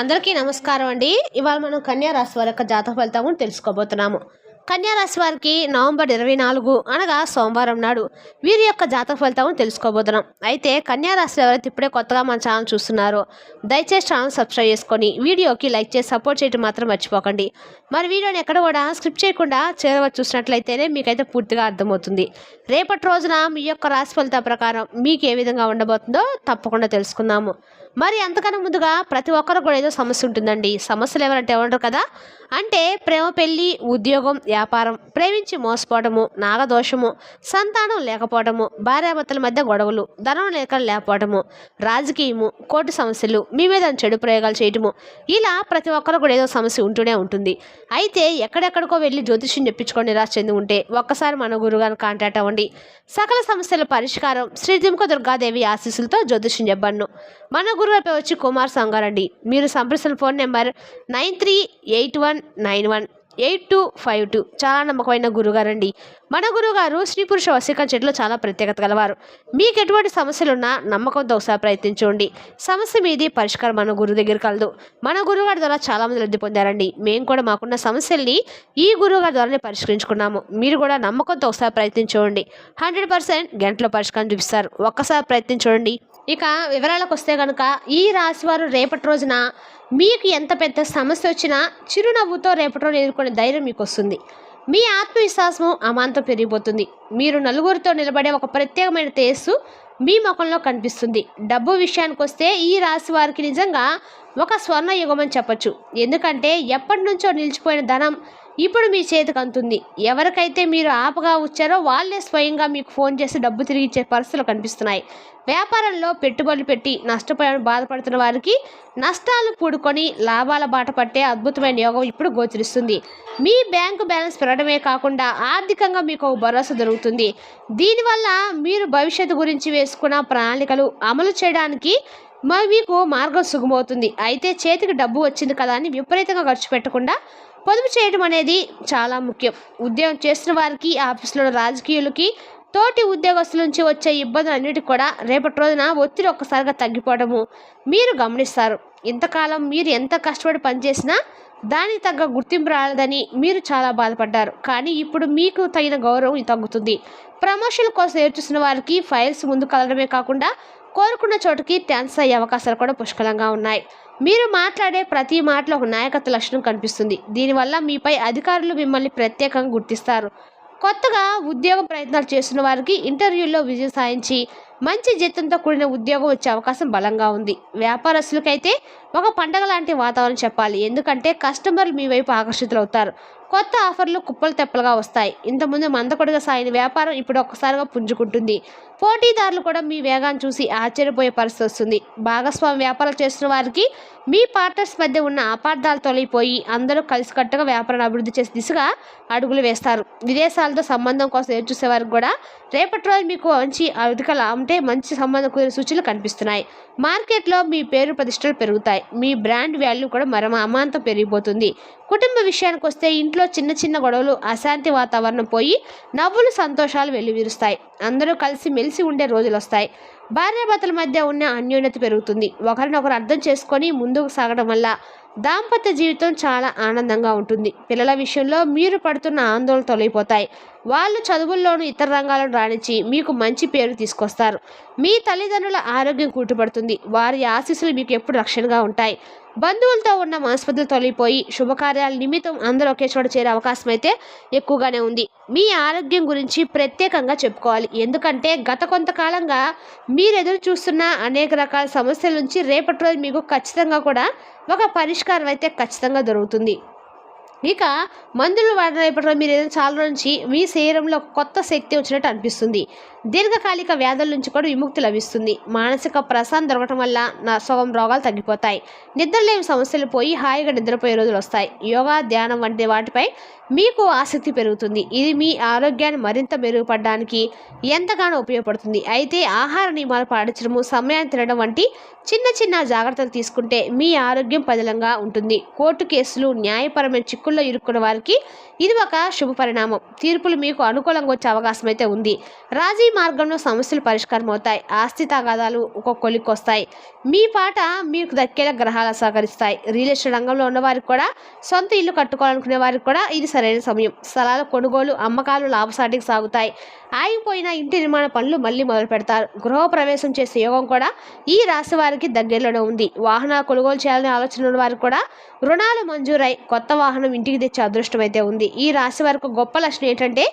అందరికీ నమస్కారం అండి. ఇవాళ మనం కన్యా రాశి వారి యొక్క జాతక ఫలితం తెలుసుకోబోతున్నాము. కన్యా రాశి వారికి నవంబర్ ఇరవై నాలుగు అనగా సోమవారం నాడు వీరి యొక్క జాతక ఫలితం తెలుసుకోబోతున్నాం. అయితే కన్యా రాశి ఎవరైతే ఇప్పుడే కొత్తగా మన ఛానల్ చూస్తున్నారో దయచేసి ఛానల్ సబ్స్క్రైబ్ చేసుకొని వీడియోకి లైక్ చేసి సపోర్ట్ చేయడం మాత్రం మర్చిపోకండి. మరి వీడియోని ఎక్కడ కూడా స్క్రిప్ట్ చేయకుండా చేరవచ్చు చూసినట్లయితేనే మీకైతే పూర్తిగా అర్థమవుతుంది. రేపటి రోజున మీ యొక్క రాశి ఫలితం ప్రకారం మీకు ఏ విధంగా ఉండబోతుందో తప్పకుండా తెలుసుకుందాము. మరి అంతకన్నా ముందుగా ప్రతి ఒక్కరు కూడా ఏదో సమస్య ఉంటుందండి. సమస్యలు ఎవరంటే ఏమంటారు కదా? అంటే ప్రేమ పెళ్ళి ఉద్యోగం వ్యాపారం ప్రేమించి మోసపోవడము నాగదోషము సంతానం లేకపోవడము భార్యాభర్తల మధ్య గొడవలు ధనం లేక లేకపోవడము రాజకీయము కోర్టు సమస్యలు మీ మీద చెడు ప్రయోగాలు చేయటము ఇలా ప్రతి ఒక్కరు కూడా ఏదో సమస్య ఉంటూనే ఉంటుంది. అయితే ఎక్కడెక్కడికో వెళ్ళి జ్యోతిష్యం చెప్పించుకొని నిరాశ చెంది ఉంటే ఒక్కసారి మన గురుగారిని కాంటాక్ట్ అవ్వండి. సకల సమస్యల పరిష్కారం శ్రీ దుర్గాదేవి ఆశీస్సులతో జ్యోతిష్యం చెప్పను మన గురు పేరు వచ్చి కుమార్ సంగారెడ్డి. మీరు సంప్రదించిన phone number nine three eight one nine one eight two five two. చాలా నమ్మకమైన గురుగారండి. మన గురుగారు స్త్రీ పురుష వశీకరణ చెట్లు చాలా ప్రత్యేకత గలవారు. మీకు ఎటువంటి సమస్యలున్నా నమ్మకంతో ఒకసారి ప్రయత్నించండి. సమస్య మీది పరిష్కారం మన గురువు దగ్గర కలదు. మన గురుగారి ద్వారా చాలామంది లబ్ధి పొందారండి. మేము కూడా మాకున్న సమస్యల్ని ఈ గురువుగారి ద్వారానే పరిష్కరించుకున్నాము. మీరు కూడా నమ్మకంతో ఒకసారి ప్రయత్నించండి. హండ్రెడ్ పర్సెంట్ గంటలో పరిష్కారం చూపిస్తారు. ఒక్కసారి ప్రయత్నించండి. ఇక వివరాలకు వస్తే కనుక ఈ రాశివారు రేపటి రోజున మీకు ఎంత పెద్ద సమస్య వచ్చినా చిరునవ్వుతో రేపటి రోజు ఎదుర్కొనే ధైర్యం మీకు వస్తుంది మీ ఆత్మవిశ్వాసం అమాంతం పెరిగిపోతుంది. మీరు నలుగురితో నిలబడే ఒక ప్రత్యేకమైన తేజస్సు మీ ముఖంలో కనిపిస్తుంది. డబ్బు విషయానికి వస్తే ఈ రాశి వారికి నిజంగా ఒక స్వర్ణ యుగమని అని చెప్పచ్చు. ఎందుకంటే ఎప్పటి నుంచో నిలిచిపోయిన ధనం ఇప్పుడు మీ చేతికి అందుతుంది ఎవరికైతే మీరు ఆపగా వచ్చారో వాళ్ళే స్వయంగా మీకు ఫోన్ చేసి డబ్బు తిరిగి ఇచ్చే పరిస్థితులు కనిపిస్తున్నాయి. వ్యాపారంలో పెట్టుబడులు పెట్టి నష్టపోయాలని బాధపడుతున్న వారికి నష్టాలు పూడుకొని లాభాల బాట పట్టే అద్భుతమైన యోగం ఇప్పుడు గోచరిస్తుంది. మీ బ్యాంకు బ్యాలెన్స్ పెరగడమే కాకుండా ఆర్థికంగా మీకు ఒక భరోసా దొరుకుతుంది. దీనివల్ల మీరు భవిష్యత్తు గురించి వేసుకున్న ప్రణాళికలు అమలు చేయడానికి మరి మీకు మార్గం సుగమవుతుంది. అయితే చేతికి డబ్బు వచ్చింది కదా అని విపరీతంగా ఖర్చు పెట్టకుండా పొదుపు చేయడం అనేది చాలా ముఖ్యం. ఉద్యోగం చేసిన వారికి ఆఫీసులో రాజకీయులకి తోటి ఉద్యోగస్తుల నుంచి వచ్చే ఇబ్బందులన్నిటికీ కూడా రేపటి రోజున ఒత్తిడి ఒక్కసారిగా తగ్గిపోవడము మీరు గమనిస్తారు. ఇంతకాలం మీరు ఎంత కష్టపడి పనిచేసినా దానికి తగ్గ గుర్తింపు రాలేదని మీరు చాలా బాధపడ్డారు. కానీ ఇప్పుడు మీకు తగిన గౌరవం తగ్గుతుంది. ప్రమోషన్ కోసం ఎదురుచూసిన వారికి ఫైల్స్ ముందు కలడమే కాకుండా కోరుకున్న చోటుకి ట్యాన్స్ అయ్యే అవకాశాలు కూడా పుష్కలంగా ఉన్నాయి. మీరు మాట్లాడే ప్రతి మాటలో ఒక నాయకత్వ లక్షణం కనిపిస్తుంది. దీనివల్ల మీపై అధికారులు మిమ్మల్ని ప్రత్యేకంగా గుర్తిస్తారు. కొత్తగా ఉద్యోగ ప్రయత్నాలు చేస్తున్న వారికి ఇంటర్వ్యూల్లో విజయం సాధించి మంచి జీతంతో కూడిన ఉద్యోగం వచ్చే అవకాశం బలంగా ఉంది. వ్యాపారస్తులకైతే ఒక పండగ లాంటి వాతావరణం చెప్పాలి. ఎందుకంటే కస్టమర్లు మీ వైపు ఆకర్షితులవుతారు. కొత్త ఆఫర్లు కుప్పలు తెప్పలుగా వస్తాయి. ఇంతకుముందు మందకొడిగా సాగిన వ్యాపారం ఇప్పుడు ఒక్కసారిగా పుంజుకుంటుంది. పోటీదారులు కూడా మీ వేగాన్ని చూసి ఆశ్చర్యపోయే పరిస్థితి వస్తుంది. భాగస్వామి వ్యాపారం చేస్తున్న వారికి మీ పార్ట్నర్స్ మధ్య ఉన్న అపార్థాలు తొలగిపోయి అందరూ కలిసికట్టుగా వ్యాపారాన్ని అభివృద్ధి చేసే దిశగా అడుగులు వేస్తారు. విదేశాలతో సంబంధం కోసం ఎదురు చూసే వారికి కూడా రేపటి రోజు మీకు మంచి అధిక అంటే మంచి సంబంధం కుదిరే సూచనలు కనిపిస్తున్నాయి. మార్కెట్లో మీ పేరు ప్రతిష్టలు పెరుగుతాయి. మీ బ్రాండ్ వాల్యూ కూడా మరమ అమాంతం పెరిగిపోతుంది. కుటుంబ విషయానికి వస్తే ఇంట్లో చిన్న చిన్న గొడవలు అశాంతి వాతావరణం పోయి నవ్వులు సంతోషాలు వెల్లివిరుస్తాయి. అందరూ కలిసి మెలిసి ఉండే రోజులు వస్తాయి భార్యాభర్తల మధ్య ఉన్న అన్యోన్యత పెరుగుతుంది. ఒకరినొకరు అర్థం చేసుకొని ముందుకు సాగడం వల్ల దాంపత్య జీవితం చాలా ఆనందంగా ఉంటుంది. పిల్లల విషయంలో మీరు పడుతున్న ఆందోళన తొలగిపోతాయి. వాళ్ళు చదువుల్లోనూ ఇతర రంగాలను రాణించి మీకు మంచి పేరు తీసుకొస్తారు. మీ తల్లిదండ్రుల ఆరోగ్యం కూటుపడుతుంది వారి ఆశీస్సులు మీకు ఎప్పుడు రక్షణగా ఉంటాయి. బంధువులతో ఉన్న మనస్పతులు తొలగిపోయి శుభకార్యాల నిమిత్తం అందరూ ఒకే చోట చేరే అవకాశం అయితే ఎక్కువగానే ఉంది. మీ ఆరోగ్యం గురించి ప్రత్యేకంగా చెప్పుకోవాలి. ఎందుకంటే గత కొంతకాలంగా మీరు ఎదురు చూస్తున్న అనేక రకాల సమస్యల నుంచి రేపటి రోజు మీకు ఖచ్చితంగా కూడా ఒక పరిష్కారం అయితే ఖచ్చితంగా దొరుకుతుంది. ఇక మందులు వాడినప్పుడు మీరు ఏదైనా చాలా నుంచి మీ శరీరంలో కొత్త శక్తి వచ్చినట్టు అనిపిస్తుంది. దీర్ఘకాలిక వ్యాధుల నుంచి కూడా విముక్తి లభిస్తుంది. మానసిక ప్రశాంతం దొరకటం వల్ల నా సగం రోగాలు తగ్గిపోతాయి. నిద్రలేని సమస్యలు పోయి హాయిగా నిద్రపోయే రోజులు వస్తాయి. యోగా ధ్యానం వంటి వాటిపై మీకు ఆసక్తి పెరుగుతుంది. ఇది మీ ఆరోగ్యాన్ని మరింత మెరుగుపడడానికి ఎంతగానో ఉపయోగపడుతుంది. అయితే ఆహార నియమాలు పాటించడము సమయాన్ని తినడం వంటి చిన్న చిన్న జాగ్రత్తలు తీసుకుంటే మీ ఆరోగ్యం పదిలంగా ఉంటుంది. కోర్టు కేసులు న్యాయపరమైన చిక్కుల్లో ఇరుక్కున్న వారికి ఇది ఒక శుభ పరిణామం తీర్పులు మీకు అనుకూలంగా వచ్చే అవకాశం అయితే ఉంది. రాజీ మార్గంలో సమస్యలు పరిష్కారం అవుతాయి ఆస్తి తగాదాలు ఒక కొలిక్కొస్తాయి. మీ పాట మీకు దక్కేలా గ్రహాలు సహకరిస్తాయి. రియల్ ఎస్టేట్ రంగంలో ఉన్నవారికి కూడా సొంత ఇల్లు కట్టుకోవాలనుకునే వారికి కూడా ఇది సరైన సమయం. స్థలాల కొనుగోలు అమ్మకాలు లాభసాటికి సాగుతాయి. ఆగిపోయిన ఇంటి నిర్మాణ పనులు మళ్ళీ మొదలు పెడతారు. గృహ ప్రవేశం చేసే యోగం కూడా ఈ రాశి వారికి దగ్గరలోనే ఉంది. వాహనాలు కొనుగోలు చేయాలనే ఆలోచన ఉన్న వారికి కూడా రుణాలు మంజూరై కొత్త వాహనం ఇంటికి తెచ్చే అదృష్టం అయితే ఉంది. ఈ రాశి వారికి గొప్ప లక్షణం ఏంటంటే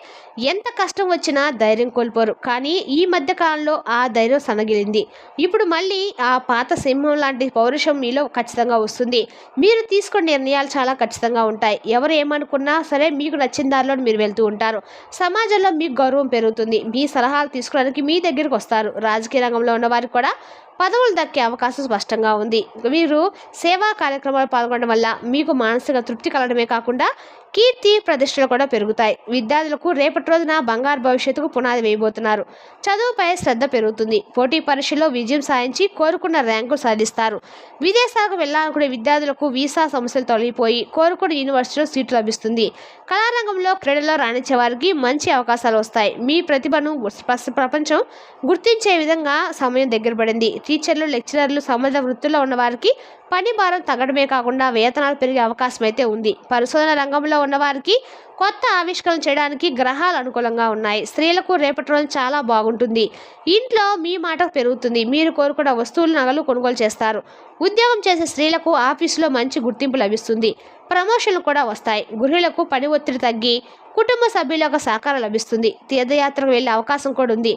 ఎంత కష్టం వచ్చినా ధైర్యం కోల్పోరు. కానీ ఈ మధ్య కాలంలో ఆ ధైర్యం సనగిలింది. ఇప్పుడు మళ్ళీ ఆ పాత సింహం లాంటి పౌరుషం మీలో ఖచ్చితంగా వస్తుంది. మీరు తీసుకునే నిర్ణయాలు చాలా ఖచ్చితంగా ఉంటాయి. ఎవరు ఏమనుకున్నా సరే మీకు నచ్చిన దారిలో మీరు వెళ్తూ ఉంటారు. సమాజంలో మీకు గౌరవం పెరుగుతుంది. మీ సలహాలు తీసుకోవడానికి మీ దగ్గరికి వస్తారు. రాజకీయ రంగంలో ఉన్న వారికి కూడా పదవులు దక్కే అవకాశం స్పష్టంగా ఉంది. మీరు సేవా కార్యక్రమాలు పాల్గొనడం వల్ల మీకు మానసిక తృప్తి కలగడమే కాకుండా కీర్తి ప్రతిష్టలు కూడా పెరుగుతాయి. విద్యార్థులకు రేపటి రోజున బంగారు భవిష్యత్తుకు పునాది వేయబోతున్నారు. చదువుపై శ్రద్ధ పెరుగుతుంది. పోటీ పరీక్షల్లో విజయం సాధించి కోరుకున్న ర్యాంకు సాధిస్తారు. విదేశాలకు వెళ్ళాలనుకునే విద్యార్థులకు వీసా సమస్యలు తొలగిపోయి కోరుకున్న యూనివర్సిటీలో సీటు లభిస్తుంది. కళారంగంలో క్రీడల్లో రాణించే వారికి మంచి అవకాశాలు వస్తాయి. మీ ప్రతిభను ప్రపంచం గుర్తించే విధంగా సమయం దగ్గర పడింది. టీచర్లు లెక్చరర్లు సంబంధ వృత్తుల్లో ఉన్న వారికి పని భారం తగ్గడమే కాకుండా వేతనాలు పెరిగే అవకాశం అయితే ఉంది. పరిశోధన రంగంలో ఉన్నవారికి కొత్త ఆవిష్కరణ చేయడానికి గ్రహాలు అనుకూలంగా ఉన్నాయి. స్త్రీలకు రేపటి రోజు చాలా బాగుంటుంది. ఇంట్లో మీ మాట పెరుగుతుంది. మీరు కోరుకున్న వస్తువులు నగలు కొనుగోలు చేస్తారు. ఉద్యోగం చేసే స్త్రీలకు ఆఫీసులో మంచి గుర్తింపు లభిస్తుంది. ప్రమోషన్లు కూడా వస్తాయి. గృహిణులకు పని ఒత్తిడి తగ్గి కుటుంబ సభ్యులకు సహకారం లభిస్తుంది. తీర్థయాత్రకు వెళ్ళే అవకాశం కూడా ఉంది.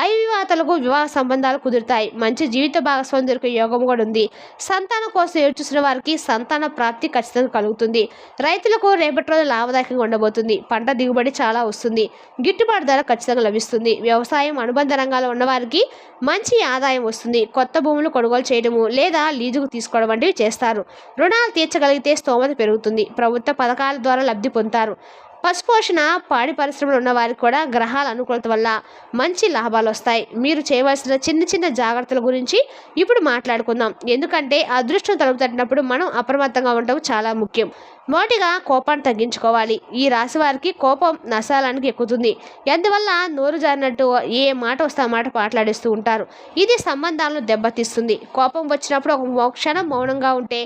అవివాతలకు వివాహ సంబంధాలు కుదురుతాయి. మంచి జీవిత భాగస్వామి దొరికే యోగం కూడా ఉంది. సంతానం కోసం ఏడ్చుసిన వారికి సంతాన ప్రాప్తి ఖచ్చితంగా కలుగుతుంది. రైతులకు రేపటి రోజు లాభదాయకంగా ఉండబోతుంది. పంట దిగుబడి చాలా వస్తుంది. గిట్టుబాటు ధర ఖచ్చితంగా లభిస్తుంది. వ్యవసాయం అనుబంధ రంగాల్లో ఉన్నవారికి మంచి ఆదాయం వస్తుంది. కొత్త భూములు కొనుగోలు చేయడము లేదా లీజుకు తీసుకోవడం వంటివి చేస్తారు. రుణాలు తీర్చగలిగితే స్తోమత పెరుగుతుంది. ప్రభుత్వ పథకాల ద్వారా లబ్ధి పొందుతారు. పశుపోషణ పాడి పరిశ్రమలు ఉన్న వారికి కూడా గ్రహాల అనుకూలత వల్ల మంచి లాభాలు వస్తాయి. మీరు చేయవలసిన చిన్న చిన్న జాగ్రత్తల గురించి ఇప్పుడు మాట్లాడుకుందాం. ఎందుకంటే అదృష్టం తలుపు తట్టినప్పుడు మనం అప్రమత్తంగా ఉండటం చాలా ముఖ్యం. మొదటిగా కోపాన్ని తగ్గించుకోవాలి. ఈ రాశి వారికి కోపం నశాలానికి ఎక్కుతుంది. ఎందువల్ల నోరు జారినట్టు ఏ మాట వస్తే ఆ మాట మాట్లాడిస్తూ ఉంటారు. ఇది సంబంధాలను దెబ్బతీస్తుంది. కోపం వచ్చినప్పుడు ఒక క్షణం మౌనంగా ఉంటే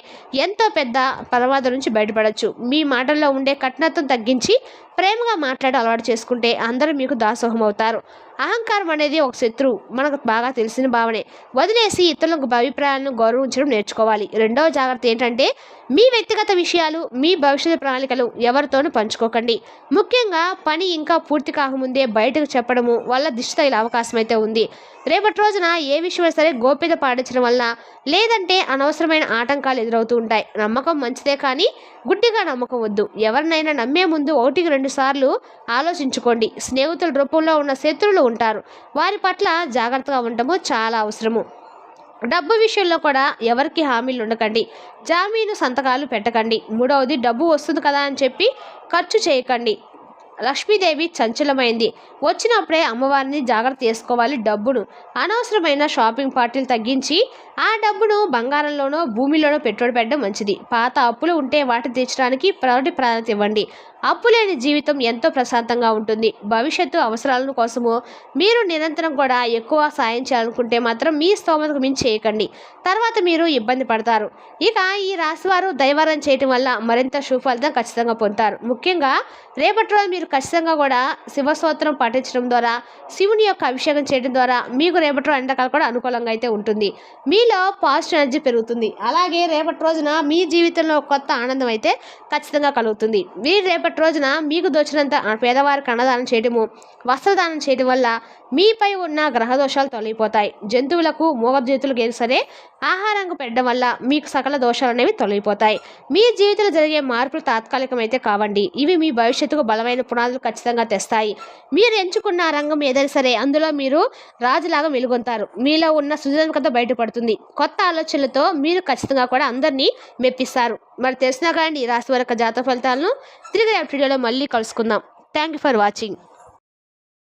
ఎంతో పెద్ద ప్రమాదం నుంచి బయటపడవచ్చు మీ మాటల్లో ఉండే కఠినత్వం తగ్గించి ప్రేమగా మాట్లాడే అలవాటు చేసుకుంటే అందరూ మీకు దాసోహం అవుతారు అహంకారం అనేది ఒక శత్రువు మనకు బాగా తెలిసిన భావనే. వదిలేసి ఇతరులకు అభిప్రాయాలను గౌరవించడం నేర్చుకోవాలి. రెండవ జాగ్రత్త ఏంటంటే మీ వ్యక్తిగత విషయాలు మీ భవిష్యత్తు ప్రణాళికలు ఎవరితోనూ పంచుకోకండి. ముఖ్యంగా పని ఇంకా పూర్తి కాకముందే బయటకు చెప్పడము వల్ల దిష్టి తగిలే అవకాశం అయితే ఉంది. రేపటి రోజున ఏ విషయమైనా సరే గోప్యత పాటించడం వల్ల లేదంటే అనవసరమైన ఆటంకాలు ఎదురవుతూ ఉంటాయి. నమ్మకం మంచిదే కానీ గుడ్డిగా నమ్మకం వద్దు. ఎవరినైనా నమ్మే ముందు ఒకటికి రెండు సార్లు ఆలోచించుకోండి. స్నేహితుల రూపంలో ఉన్న శత్రువులు ఉంటారు. వారి పట్ల జాగ్రత్తగా ఉండటము చాలా అవసరము. డబ్బు విషయంలో కూడా ఎవరికి హామీలు ఉండకండి. జామీను సంతకాలు పెట్టకండి. మూడవది డబ్బు వస్తుంది కదా అని చెప్పి ఖర్చు చేయకండి. లక్ష్మీదేవి చంచలమైంది. వచ్చినప్పుడే అమ్మవారిని జాగ్రత్త చేసుకోవాలి డబ్బును. అనవసరమైన షాపింగ్ పార్టీలు తగ్గించి ఆ డబ్బును బంగారంలోనో భూమిలోనో పెట్టుబడి పెట్టడం మంచిది. పాత అప్పులు ఉంటే వాటిని తీర్చడానికి ప్రొదటి ప్రాధాన్యత ఇవ్వండి. అప్పు లేని జీవితం ఎంతో ప్రశాంతంగా ఉంటుంది. భవిష్యత్తు అవసరాలను కోసము మీరు నిరంతరం కూడా ఎక్కువ సాయం చేయాలనుకుంటే మాత్రం మీ స్తోమతకు మించి చేయకండి. తర్వాత మీరు ఇబ్బంది పడతారు. ఇక ఈ రాశివారు దైవారం చేయటం వల్ల మరింత సుఫలితం ఖచ్చితంగా పొందుతారు. ముఖ్యంగా రేపటి రోజు మీరు ఖచ్చితంగా కూడా శివస్తోత్రం పాటించడం ద్వారా శివుని యొక్క అభిషేకం చేయడం ద్వారా మీకు రేపటి రోజు ఎండకాలు కూడా అనుకూలంగా అయితే ఉంటుంది. మీలో పాజిటివ్ ఎనర్జీ పెరుగుతుంది. అలాగే రేపటి రోజున మీ జీవితంలో కొత్త ఆనందం అయితే ఖచ్చితంగా కలుగుతుంది. మీరు రేపటి రోజున మీకు దోచినంత పేదవారికి అన్నదానం చేయడము వస్త్రదానం చేయటం వల్ల మీపై ఉన్న గ్రహదోషాలు తొలగిపోతాయి. జంతువులకు మూగజంతువులకు ఏది సరే ఆహారంగా పెట్టడం వల్ల మీకు సకల దోషాలు అనేవి తొలగిపోతాయి. మీ జీవితంలో జరిగే మార్పులు తాత్కాలికమైతే కావండి. ఇవి మీ భవిష్యత్తుకు బలమైన పునాదులు ఖచ్చితంగా తెస్తాయి. మీరు ఎంచుకున్న రంగం ఏదైనా సరే అందులో మీరు రాజులాగా వెలుగొంతారు. మీలో ఉన్న సృజనాత్మకత బయటపడుతుంది. కొత్త ఆలోచనలతో మీరు ఖచ్చితంగా కూడా అందరినీ మెప్పిస్తారు. మరి తెలిసినా కానీ ఈ రాశి వరకు జాతక ఫలితాలను తిరిగి రేపు వీడియోలో మళ్ళీ కలుసుకుందాం. Thank you for watching